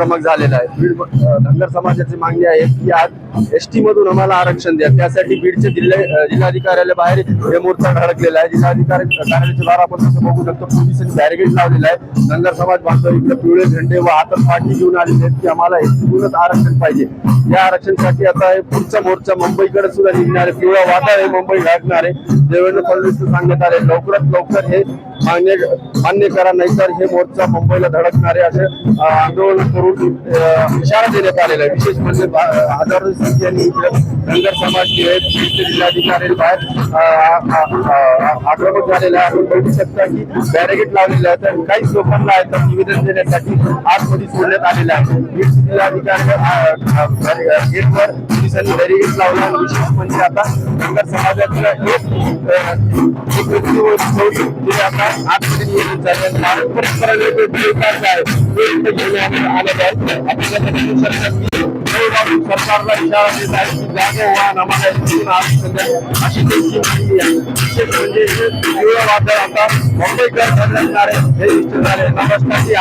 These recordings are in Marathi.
आक्रमक झालेला आहे. धनगर समाजाची मागणी आहे की आज एस टी मधून आम्हाला आरक्षण द्या. त्यासाठी बीडचे जिल्हे जिल्हाधिकाऱ्याला बाहेर हे मोर्चा धडकलेला आहे. जिल्हाधिकारी कार्यालयाच्या बाहेर आपण कसं बघू शकतो. पोलिसांनी बॅरिगेड लावलेला आहे. धनगर समाज बांधव इकडे पिवळे झेंडे व हातात पाठी घेऊन आलेले आहेत की आम्हाला एसटीतूनच आरक्षण पाहिजे. या आरक्षणासाठी आता हे पुढचा मोर्चा मुंबईकडे सुद्धा निघणार आहे. पिवळा वादळ हे मुंबई गाठणार आहे. देवेंद्र फडणवीसनं सांगण्यात आले लवकरात लवकर हे मान्य मान्य करा नाहीतर हे मोर्चा मुंबईला धडकणारे असे आंदोलन करून इशारा देण्यात आलेला आहे. विशेष म्हणजे हजारो संख्येने इकडे धनगर समाज आहेत जिल्हाधिकारी बाहेर आक्रमक झालेले आहे आपण बघू शकता की बॅरिगेड लावलेले आहेत. तर काहीच लोकांना आहे तर निवेदन देण्यासाठी आतमध्ये सोडण्यात आलेलं आहे. बीड जिल्हाधिकारी गेटवर पोलिसांनी बॅरिगेड लावला आणि विशेष म्हणजे आता धनगर समाजातला एक म्हणजे आता झाले. आणि पारंपरिक आहे ते घेण्यात आहे सरकारला इशारा देत आहे की जागे आम्हाला अशी त्यांची आहे. विशेष म्हणजे वादळ आता मुंबईकर हे निश्चित झाले नमस्कार की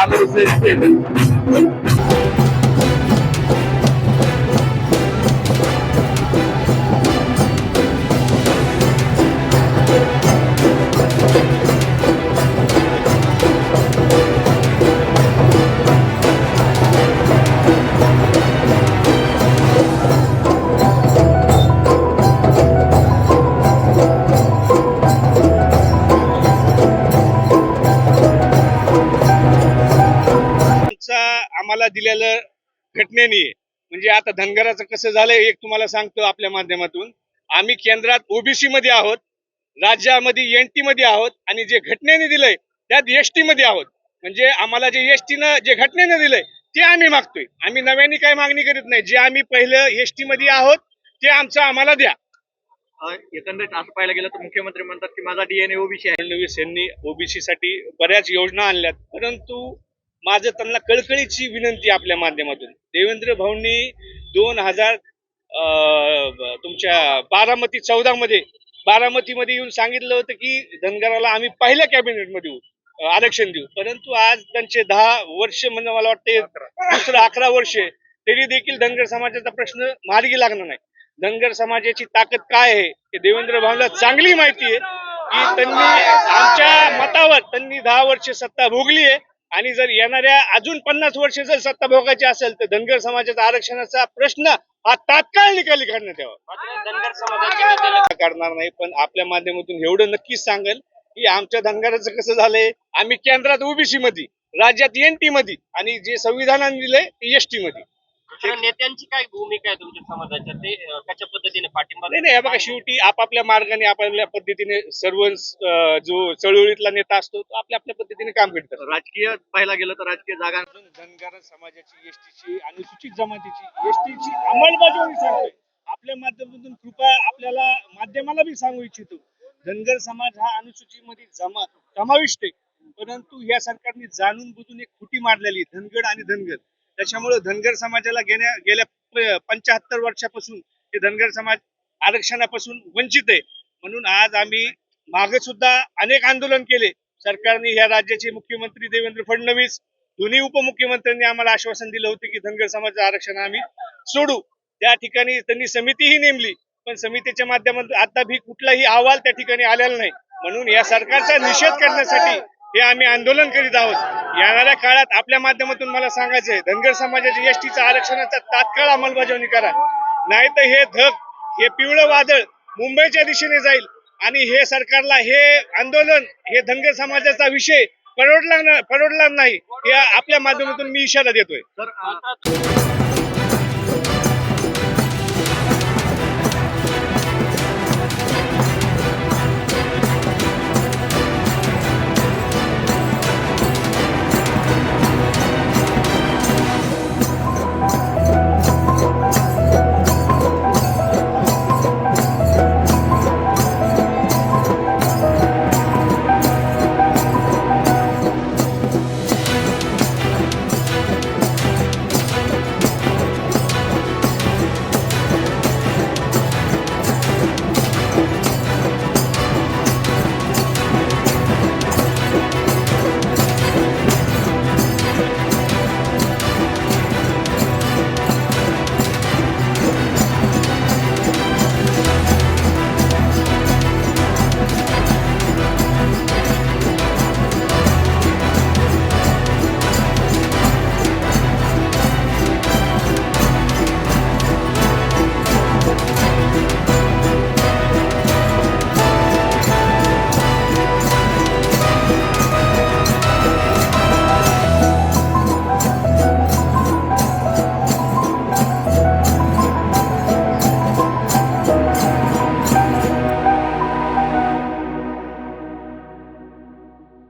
आम्हाला दिलेलं घटनेने म्हणजे आता धनगराचं कसं झालंय एक तुम्हाला सांगतो आपल्या माध्यमातून. आम्ही केंद्रात ओबीसी मध्ये आहोत राज्यामध्ये एनटी मध्ये आहोत आणि जे घटनेने दिलंय त्यात एसटी मध्ये आहोत. म्हणजे आम्हाला जे एसटी न जे घटनेने दिलंय ते आम्ही मागतोय. आम्ही नव्याने काही मागणी करीत नाही. जे आम्ही पहिलं एसटी मध्ये आहोत ते आमचं आम्हाला द्या. एकंदरीत असं पाहायला गेलं तर मुख्यमंत्री म्हणतात की माझा डीएनए ओबीसी आहे. फडणवीस यांनी ओबीसी साठी बऱ्याच योजना आणल्यात. परंतु माझं त्यांना कळकळीची विनंती आपल्या माध्यमातून. देवेंद्र भाऊंनी दोन हजार तुमच्या बारामती चौदा मध्ये बारामतीमध्ये येऊन सांगितलं होतं की धनगराला आम्ही पहिल्या कॅबिनेटमध्ये येऊ आरक्षण देऊ. परंतु आज त्यांचे दहा वर्ष म्हणजे मला वाटते दुसरं अकरा वर्ष तरी देखील धनगर समाजाचा प्रश्न मार्गी लागणार नाही. धनगर समाजाची ताकद काय आहे हे देवेंद्र भाऊला चांगली माहिती आहे की त्यांनी आमच्या मतावर त्यांनी दहा वर्ष सत्ता भोगली आहे आणि जर येणाऱ्या अजून पन्नास वर्ष जर सत्ता भोगायची असेल तर धनगर समाजाचा आरक्षणाचा प्रश्न हा तात्काळ निकाली काढण्यात यावा. काढणार नाही पण आपल्या माध्यमातून एवढं नक्कीच सांगेल की आमच्या धनगराचं कसं झालंय आम्ही केंद्रात ओबीसी मध्ये राज्यात एनटी मध्ये आणि जे संविधानाने दिलंय ते एसटी मध्ये तर नेत्यांची काय भूमिका आहे तुमच्या समाजाच्या? ते अ, कशा पद्धतीने पाठिंबा नाही नाही हे बघा शेवटी आपापल्या मार्गाने आपापल्या पद्धतीने सर्व अं, जो चळवळीतला नेता असतो तो आपल्या आपल्या पद्धतीने काम करतात राजकीय पाहायला गेलं तर राजकीय जागा धनगर समाजाची एसटीची अनुसूचित जमातीची एसटीची अंमलबजावणी सांगतोय. आपल्या माध्यमातून कृपा आपल्याला माध्यमाला बी सांगू इच्छितो. धनगर समाज हा अनुसूचीमध्ये जमा समाविष्ट आहे. परंतु या सरकारने जाणून बुजून एक खुटी मारलेली आहे, धनगड आणि धनगर. त्याच्यामुळे धनगर समाजाला गेल्या गेल्या पंच्याहत्तर वर्षापासून हे धनगर समाज आरक्षणापासून वंचित आहे. म्हणून आज आम्ही मागे सुद्धा अनेक आंदोलन केले. सरकारने या राज्याचे मुख्यमंत्री देवेंद्र फडणवीस दोन्ही उपमुख्यमंत्र्यांनी आम्हाला आश्वासन दिलं होतं की धनगर समाजाचं आरक्षण आम्ही सोडू. त्या ठिकाणी त्यांनी समितीही नेमली पण समितीच्या माध्यमातून आता भी कुठलाही अहवाल त्या ठिकाणी आलेला नाही. म्हणून या सरकारचा निषेध करण्यासाठी हे आम्ही आंदोलन करीत आहोत. येणाऱ्या काळात आपल्या माध्यमातून मला सांगायचं आहे धनगर समाजाच्या एसटीचा आरक्षणाचा तात्काळ अंमलबजावणी करा. नाही तर हे धग हे पिवळं वादळ मुंबईच्या दिशेने जाईल आणि हे सरकारला हे आंदोलन हे धनगर समाजाचा विषय परवडला ना- नाही हे आपल्या माध्यमातून मी इशारा देतोय.